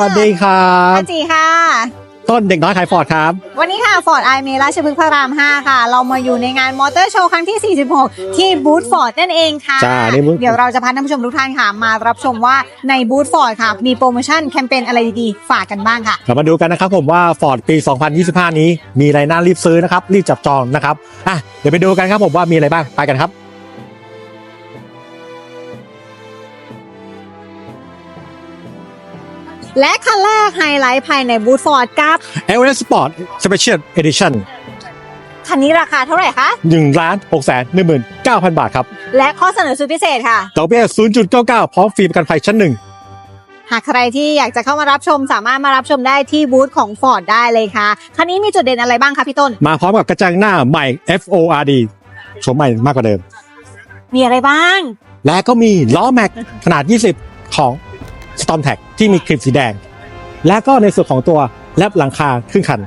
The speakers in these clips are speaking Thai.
วัสดีครับอาจีค่ะ ต้นเด็กน้อยขายฟอร์ดครับ วันนี้ค่ะฟอร์ดไอเมราชพฤกษ์พระราม 5 ค่ะ เรามาอยู่ในงานมอเตอร์โชว์ครั้งที่ 46 ที่บูธฟอร์ดนั่นเองค่ะ จ้านี่บูธ เดี๋ยวเราจะพาท่านผู้ชมทุกท่านค่ะมารับชมว่าในบูธฟอร์ดค่ะ มีโปรโมชั่นแคมเปญอะไรดีๆ ฝากกันบ้างค่ะ เรามาดูกันนะครับผมว่าฟอร์ดปี 2025 นี้มีอะไรน่ารีบซื้อนะครับ รีบจับจองนะครับอะเดี๋ยวไปดูกันครับผมว่ามีอะไรบ้างไปกันครับ และคันแรกไฮไลท์ภายในบูธฟอร์ดกับ e v e r e s t Sport Special Edition คันนี้ราคาเท่าไหร่คะ 1ล้าน6แสน19,000 บาทครับและข้อเสนอสุดพิเศษค่ะ ดอกเบี้ย0.99 พร้อมฟรีประกันภัยชั้นหนึ่ง หากใครที่อยากจะเข้ามารับชมสามารถมารับชมได้ที่บูธของ Ford ได้เลยค่ะ คันนี้มีจุดเด่นอะไรบ้างคะพี่ต้น มาพร้อมกับกระจังหน้าใหม่ FORD โฉมใหม่มากกว่าเดิม มีอะไรบ้าง และก็มีล้อแม็กขนาด 20 ของ Storm Tag ที่มีคลิปสีแดง และก็ในส่วนของตัวแลบหลังคาครึ่งคัน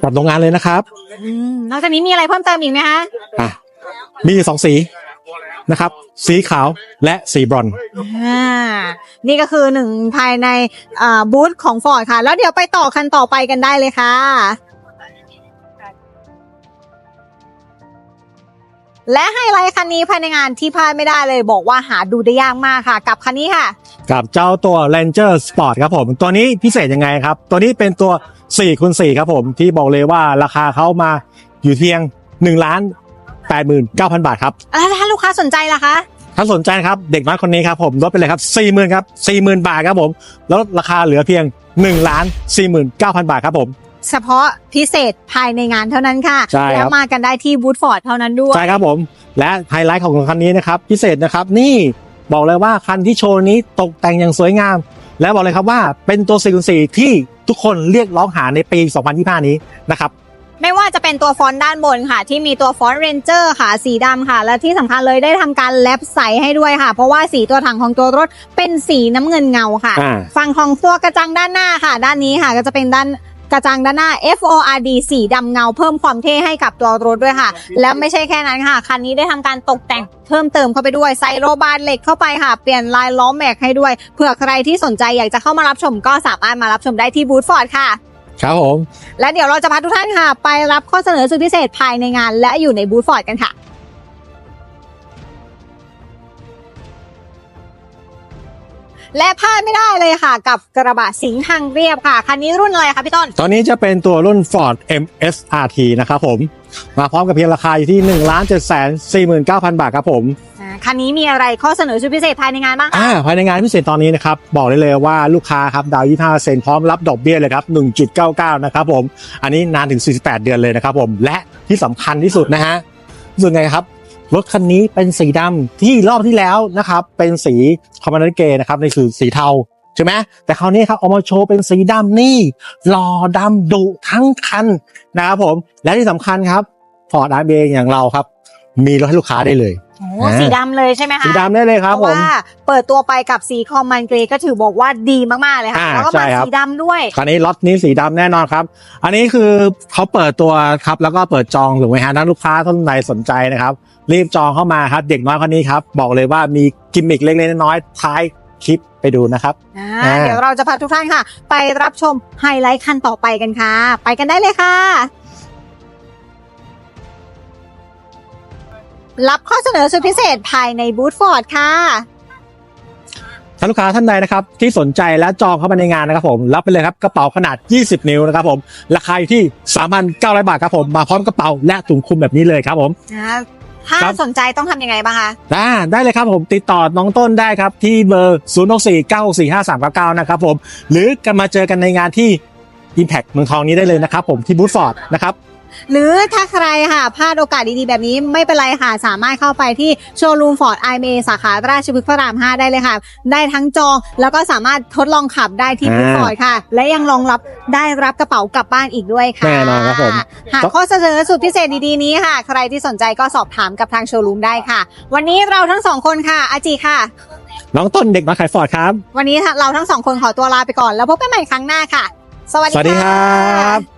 ปรับโรงงานเลยนะครับอืมนอกจากนี้มีอะไรเพิ่มเติมอีกไหมคะอะมีอยู่สองสีนะครับ สีขาวและสีบรอนซ์ อ่านี่ก็คือหนึ่งภายในอ่าบูธของ Ford ค่ะ แล้วเดี๋ยวไปต่อคันต่อไปกันได้เลยค่ะ และไฮไลท์คันนี้ภายในงานที่พลาดไม่ได้เลย บอกว่าหาดูได้ยากมากค่ะ กับคันนี้ค่ะ กับเจ้าตัว Ranger Sport ครับผม ตัวนี้พิเศษยังไงครับ ตัวนี้เป็นตัว4คูณ4ครับผมที่บอกเลยว่าราคาเขามาอยู่เพียง1ล้าน89,000 บาทครับแล้วถ้าลูกค้าสนใจล่ะคะถ้าสนใจนะครับเด็กน้อยคนนี้ครับผมลดไปเลยครับ40,000ครับ40,000 บาทครับผมลดราคาเหลือเพียง1ล้าน49,000 บาทครับผม เฉพาะพิเศษภายในงานเท่านั้นค่ะ ใช่ครับ แล้วมากันได้ที่บูธฟอร์ดเท่านั้นด้วย ใช่ครับผม และไฮไลท์ของคันนี้นะครับ พิเศษนะครับนี่บอกเลยว่าคันที่โชว์นี้ตกแต่งอย่างสวยงาม และบอกเลยครับว่าเป็นตัว4คูณ4ที่ทุกคนเรียกร้องหาในปี 2025 นี้นะครับ ไม่ว่าจะเป็นตัวฟอนต์ด้านบนค่ะ ที่มีตัวฟอนต์เรนเจอร์ค่ะ สีดำค่ะ และที่สำคัญเลยได้ทำการแลบใสให้ด้วยค่ะ เพราะว่าสีตัวถังของตัวรถเป็นสีน้ำเงินเงาค่ะ อ่า ฝั่งของตัวกระจังด้านหน้าค่ะ ด้านนี้ค่ะก็จะเป็นด้าน กระจังด้านหน้า FORD สีดำเงาเพิ่มความเท่ให้กับตัวรถด้วยค่ะ แล้วไม่ใช่แค่นั้นค่ะ คันนี้ได้ทำการตกแต่งเพิ่มเติมเข้าไปด้วยใส่โรบาร์เหล็กเข้าไปค่ะ เปลี่ยนลายล้อแม็กให้ด้วย เผื่อใครที่สนใจอยากจะเข้ามารับชมก็สามารถมารับชมได้ที่บูธฟอร์ดค่ะ ครับผม และเดี๋ยวเราจะพาทุกท่านค่ะ ไปรับข้อเสนอสุดพิเศษภายในงาน และอยู่ในบูธฟอร์ดกันค่ะ และพลาดไม่ได้เลยค่ะ กับกระบะสิงห์ทางเรียบค่ะ คันนี้รุ่นอะไรคะพี่ต้น ตอนนี้จะเป็นตัวรุ่น Ford MSRT นะครับผม มาพร้อมกับเพียงราคาอยู่ที่1ล้าน7แสน49,000 บาทครับผมอ่าคันนี้มีอะไรข้อเสนอสุดพิเศษภายในงานบ้างคะอ่าภายในงานพิเศษตอนนี้นะครับ บอกได้เลยว่าลูกค้าครับดาวน์25%พร้อมรับดอกเบี้ยเลยครับ 1.99 นะครับผม อันนี้นานถึง 48 เดือนเลยนะครับผม และที่สำคัญที่สุดนะฮะรู้สึกไงครับ รถคันนี้เป็นสีดำที่รอบที่แล้วนะครับ เป็นสีคอมมานด์เกย์นะครับในคือสีเทาใช่ไหมแต่คราวนี้ครับเอามาโชว์เป็นสีดำนี่หล่อดำดุทั้งคันนะครับผม และที่สำคัญครับฟอร์ดอาร์เบอย่างเราครับ มีรถให้ลูกค้าได้เลย โอ้อ่าสีดำเลยใช่ไหมคะสีดำได้เลยครับเพผราะมว่าเปิดตัวไปกับสีคอมมันเกรย์ก็ถือบอกว่าดีมากๆเลยค่ะอ่าแล้วก็ใช่มาครับสีดำด้วยคราวนี้ล็อตนี้สีดำแน่นอนครับ อันนี้คือเขาเปิดตัวครับแล้วก็เปิดจองถูกไหมฮะนักลูกค้าท่านใดสนใจนะครับ รีบจองเข้ามาครับเด็กน้อยคนนี้ครับ บอกเลยว่ามีกิมมิคเล็กๆน้อยๆท้ายคลิปไปดูนะครับอ่าอ่าเดี๋ยวเราจะพาทุกท่านค่ะ ไปรับชมไฮไลท์คันต่อไปกันค่ะ ไปกันได้เลยค่ะ รับข้อเสนอสุดพิเศษภายในบูธฟอร์ดค่ะถ้าลูกค้าท่านใดนะครับที่สนใจและจองเข้ามาในงานนะครับผมรับไปเลยครับกระเป๋าขนาด 20 นิ้วนะครับผมราคาอยู่ที่ 3,900 บาทครับผมมาพร้อมกระเป๋าและถุงคลุมแบบนี้เลยครับผม ถ้าครับ สนใจต้องทำยังไงบ้างคะ อ่าได้เลยครับผมติดต่อน้องต้นได้ครับ ที่เบอร์ 0 6 4 9 6 4 5 3 9 9 นะครับผม หรือกันมาเจอกันในงานที่ Impact เมืองทองนี้ได้เลยนะครับผมที่บูธฟอร์ดนะครับ หรือถ้าใครค่ะพลาดโอกาสดีๆ แบบนี้ไม่เป็นไรค่ะ สามารถเข้าไปที่โชว์รูมฟอร์ดไอเมสาขาราชพฤกษ์พระราม 5 ได้เลยค่ะ ได้ทั้งจองแล้วก็สามารถทดลองขับได้ที่บูธอ่าฟอร์ดค่ะ และยังรองรับได้รับกระเป๋ากลับบ้านอีกด้วยค่ะแน่นอนครับผม หากข้อเสนอสุดพิเศษดีๆนี้ค่ะ ใครที่สนใจก็สอบถามกับทางโชว์รูมได้ค่ะ วันนี้เราทั้งสองคนค่ะอาจีค่ะ น้องต้นเด็กมาขายฟอร์ดครับ วันนี้เราทั้งสองคนขอตัวลาไปก่อน แล้วพบกันใหม่ครั้งหน้าค่ะ สวัสสวัสดีครับ